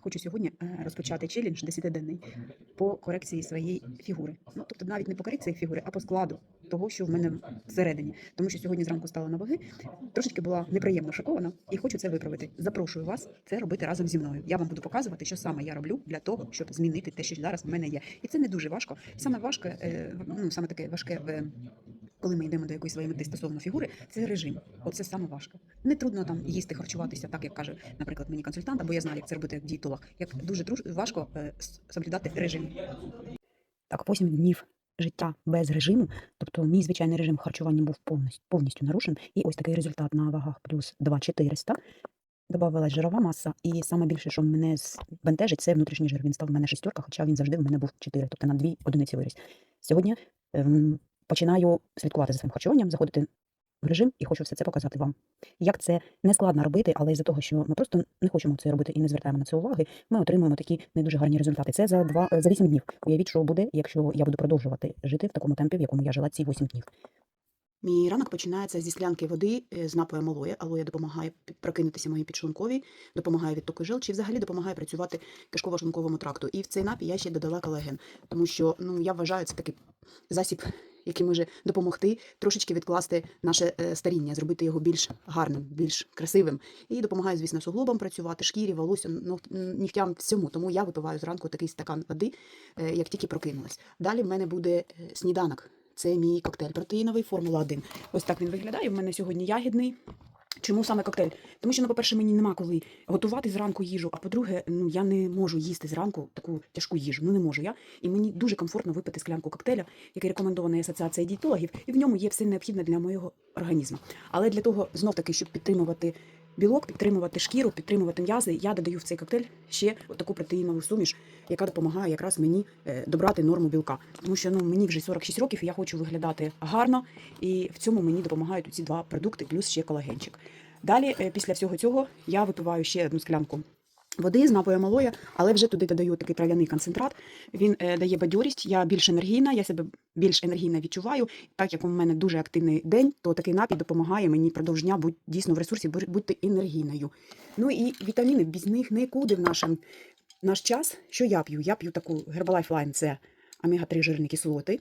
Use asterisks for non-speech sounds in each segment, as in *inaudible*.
Хочу сьогодні е, розпочати челендж 10-денний по корекції своєї фігури. Ну тобто навіть не по корекції фігури, а по складу того, що в мене всередині. Тому що сьогодні зранку стала на ваги, трошечки була неприємно шокована і хочу це виправити. Запрошую вас це робити разом зі мною. Я вам буду показувати, що саме я роблю для того, щоб змінити те, що зараз в мене є. І це не дуже важко. Саме важке, е, ну саме таке важке в. Коли ми йдемо до якоїсь своєї мети стосовно фігури, це режим. Оце саме важко. Не трудно там їсти, харчуватися, так як каже, наприклад, мені консультант, або я знаю, як це робити як дієтолог. Як дуже важко е, соблюдати режим. Так, 8 днів життя без режиму, тобто мій звичайний режим харчування був повністю, повністю нарушений. І ось такий результат на вагах плюс 2400. Добавилась жирова маса, і саме більше, що мене бентежить, це внутрішній жир. Він став в мене шістерка, хоча він завжди в мене був 4, тобто на 2 одиниці виріс. Сьогодні ем, починаю слідкувати за своїм харчуванням, заходити в режим і хочу все це показати вам. Як це не складно робити, але із-за того, що ми просто не хочемо це робити і не звертаємо на це уваги, ми отримуємо такі не дуже гарні результати. Це за два за 8 днів. Уявіть, що буде, якщо я буду продовжувати жити в такому темпі, в якому я жила ці 8 днів. Мій ранок починається зі склянки води е, з напоєм алоє. Алоє допомагає прокинутися моїй підшлунковій, допомагає відтоку желчі, взагалі допомагає працювати кишково-шлунковому тракту. І в цей напій я ще додала колаген, тому що ну я вважаю це такий засіб, який може допомогти трошечки відкласти наше е, старіння, зробити його більш гарним, більш красивим. І допомагає, звісно, суглобам працювати, шкірі, волосся, ну, нігтям всьому. Тому я випиваю зранку такий стакан води, е, як тільки прокинулась. Далі в мене буде е, сніданок. Це мій коктейль протеїновий Формула 1. Ось так він виглядає. У мене сьогодні ягідний. Чому саме коктейль? Тому що, ну, по-перше, мені нема коли готувати зранку їжу, а по-друге, ну я не можу їсти зранку таку тяжку їжу. Ну не можу я. І мені дуже комфортно випити склянку коктейля, який рекомендований асоціацією дієтологів, і в ньому є все необхідне для моєго організму. Але для того, знов таки, щоб підтримувати білок, підтримувати шкіру, підтримувати м'язи, я додаю в цей коктейль ще таку протеїнову суміш, яка допомагає якраз мені е, добрати норму білка. Тому що ну мені вже 46 років, і я хочу виглядати гарно, і в цьому мені допомагають ці два продукти, плюс ще колагенчик. Далі, е, після всього цього, я випиваю ще одну склянку. Води з напоєм алоя, але вже туди додаю такий трав'яний концентрат. Він е, дає бадьорість, я більш енергійна, я себе більш енергійно відчуваю. Так як у мене дуже активний день, то такий напій допомагає мені продовж дня будь дійсно в ресурсі бути енергійною. Ну і вітаміни без них нікуди в нашем, наш час. Що я п'ю? Я п'ю таку Herbalife Line, це омега-3 жирні кислоти.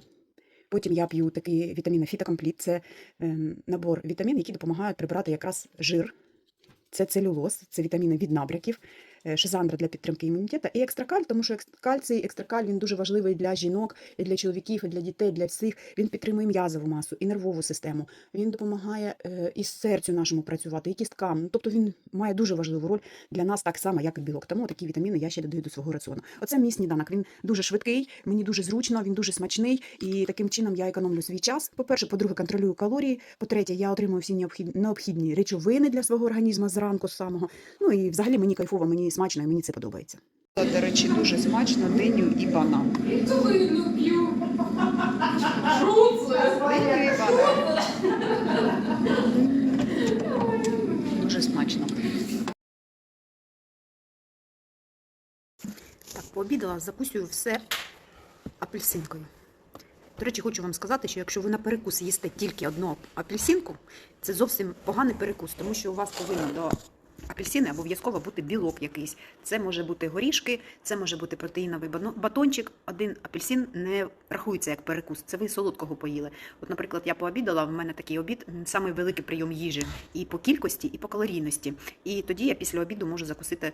Потім я п'ю такі вітаміни Фітокомпліт, це ем, набор вітамін, які допомагають прибрати якраз жир. Це целюлоз, це вітаміни від набряків, шизандра для підтримки імунітету і екстракаль, тому що кальцій, екстракаль він дуже важливий для жінок, і для чоловіків, і для дітей, для всіх. Він підтримує м'язову масу і нервову систему. Він допомагає е, і серцю нашому працювати, і кісткам. Ну, Тобто він має дуже важливу роль для нас так само, як і білок. Тому такі вітаміни я ще додаю до свого раціону. Оце мій сніданок. Він дуже швидкий, мені дуже зручно, він дуже смачний, і таким чином я економлю свій час. По-перше, по-друге, контролюю калорії. По-третє, я отримую всі необхідні речовини для свого організму зранку самого. Ну і взагалі мені кайфово, мені смачно, і мені це подобається. До речі, дуже смачно диню і банан. Люблю. Диню і банан. Дуже смачно. Так, пообідала, закусюю все апельсинкою. До речі, хочу вам сказати, що якщо ви на перекус їсте тільки одну апельсинку, це зовсім поганий перекус, тому що у вас повинен до апельсини обов'язково бути білок якийсь. Це може бути горішки, це може бути протеїновий батончик. Один апельсин не рахується як перекус. Це ви солодкого поїли. От, наприклад, я пообідала, в мене такий обід, самий великий прийом їжі і по кількості, і по калорійності. І тоді я після обіду можу закусити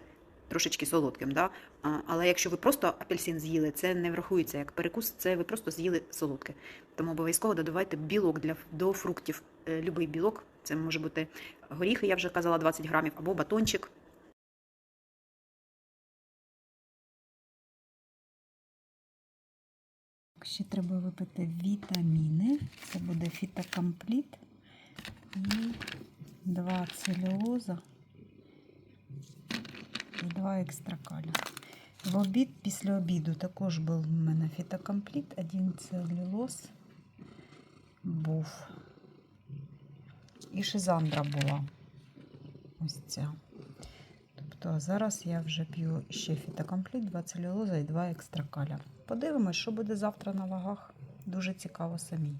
трошечки солодким. Да? Але якщо ви просто апельсин з'їли, це не врахується як перекус, це ви просто з'їли солодке. Тому обов'язково додавайте білок для до фруктів. Е, Любий білок, це може бути горіхи, я вже казала, 20 грамів, або батончик. Ще треба випити вітаміни. Це буде фітокомпліт і два целюлоза і два екстракаля. В обід після обіду також був в мене фітокомпліт, один целюлоз був. І шизандра була. Ось ця. Тобто зараз я вже п'ю ще фітокомпліт, два целюлоза і два екстракаля. Подивимось, що буде завтра на вагах. Дуже цікаво самій.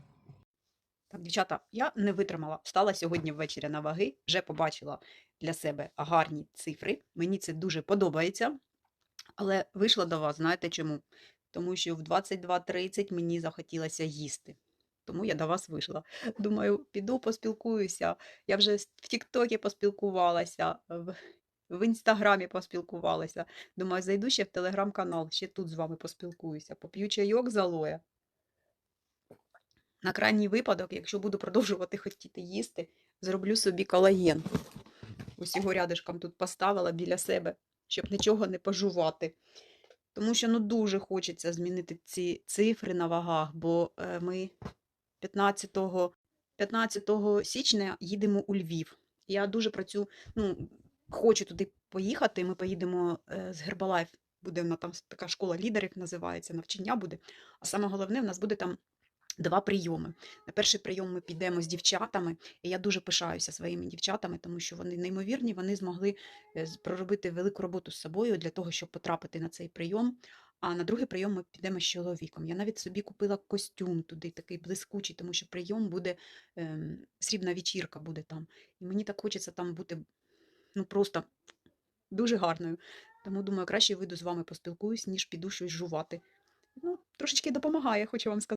Так, дівчата, я не витримала. Встала сьогодні ввечері на ваги, вже побачила для себе гарні цифри. Мені це дуже подобається. Але вийшла до вас, знаєте чому? Тому що в 22.30 мені захотілося їсти. Тому я до вас вийшла. Думаю, піду поспілкуюся. Я вже в Тіктокі поспілкувалася, в, в Інстаграмі поспілкувалася. Думаю, зайду ще в телеграм-канал, ще тут з вами поспілкуюся. Поп'ю чайок з алоє. На крайній випадок, якщо буду продовжувати *laughs* хотіти їсти, зроблю собі колаген. Ось його рядишком тут поставила біля себе, щоб нічого не пожувати. Тому що ну дуже хочеться змінити ці цифри на вагах, бо е, ми 15, 15 січня їдемо у Львів. Я дуже працюю, ну, хочу туди поїхати. Ми поїдемо е, з Herbalife. Буде вона там така школа лідерів називається, навчання буде. А саме головне, в нас буде там два прийоми. На перший прийом ми підемо з дівчатами, і я дуже пишаюся своїми дівчатами, тому що вони неймовірні, вони змогли е, проробити велику роботу з собою для того, щоб потрапити на цей прийом. А на другий прийом ми підемо з чоловіком. Я навіть собі купила костюм туди, такий блискучий, тому що прийом буде ем, срібна вечірка буде там. І мені так хочеться там бути ну просто дуже гарною. Тому думаю, краще вийду з вами поспілкуюсь, ніж піду щось жувати. Ну, трошечки допомагає, хочу вам сказати.